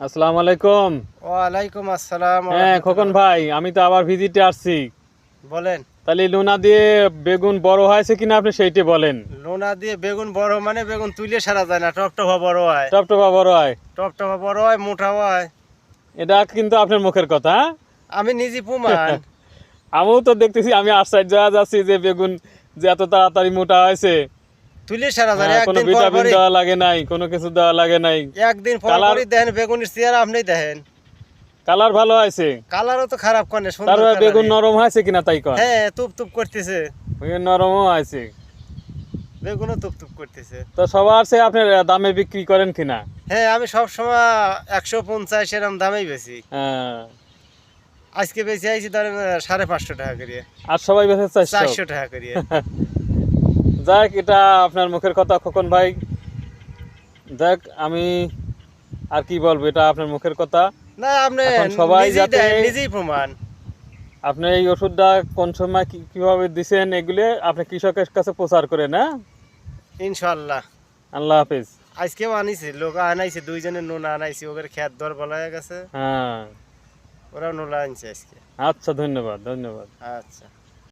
আসসালামু আলাইকুম। ওয়ালাইকুম আসসালাম হ্যাঁ খোকন ভাই আমি তো আবার ভিজিটে আসছি। বলেন। তাহলে লোনা দিয়ে বেগুন বড় হয়েছে কিনা আপনি সেইটি বলেন। লোনা দিয়ে বেগুন বড় মানে বেগুন তুলে সারা যায় না টপটপা বড় হয়। টপটপা বড় হয়। টপটপা বড় হয় মোটা হয়। এটা কিন্তু আপনার মুখের কথা হ্যাঁ? আমি নিজে প্রমাণ। আমিও তো দেখতেছি আমি আশ্চর্য যাচ্ছি যে বেগুন যে এত তাড়াতাড়ি মোটা হয়েছে। না। হ্যাঁ, একদিন পর দেওয়া লাগে নাই কোনো কিছু দেওয়া লাগে নাই। একদিন পর পরই দেখেন বেগুনের চেয়ার আপনি দেখেন। কালার ভালো হয়েছে? কালারও তো খারাপ সুন্দর বেগুন। নরম হয়েছে কিনা তাই কন? হ্যাঁ তুপ তুপ করতেছে। বেগুন নরমও হয়েছে। বেগুনও তুপ তুপ করতেছে। তো সবার সে আপনার দামে বিক্রি করেন কিনা? হ্যাঁ আমি সব সময় একশো পঞ্চাশ এরম দামেই বেশি হ্যাঁ। আজকে বেশি আইছি ধরেন সাড়ে পাঁচশো টাকা করিয়ে। আর সবাই বেঁচে চারশো। চারশো টাকা করিয়ে। যাক এটা আপনার মুখের কথা খোকন ভাই। যাক আমি আর কি বলব এটা আপনার মুখের কথা। না আপনি সবাই যাতে- নিজেই প্রমাণ। আপনি এই ওষুধটা কোন সময় কীভাবে দিছেন এগুলো আপনি কৃষকের কাছে প্রচার করেন হ্যাঁ? ইনশাল্লাহ আল্লাহ হাফিজ। আজকেও আনিছে লোক আনাইছে দুইজনের নুন আনাইছে ওদের খেত দর বলা গেছে। হ্যাঁ। ওরাও নোলা আনছে আজকে। আচ্ছা ধন্যবাদ ধন্যবাদ। আচ্ছা।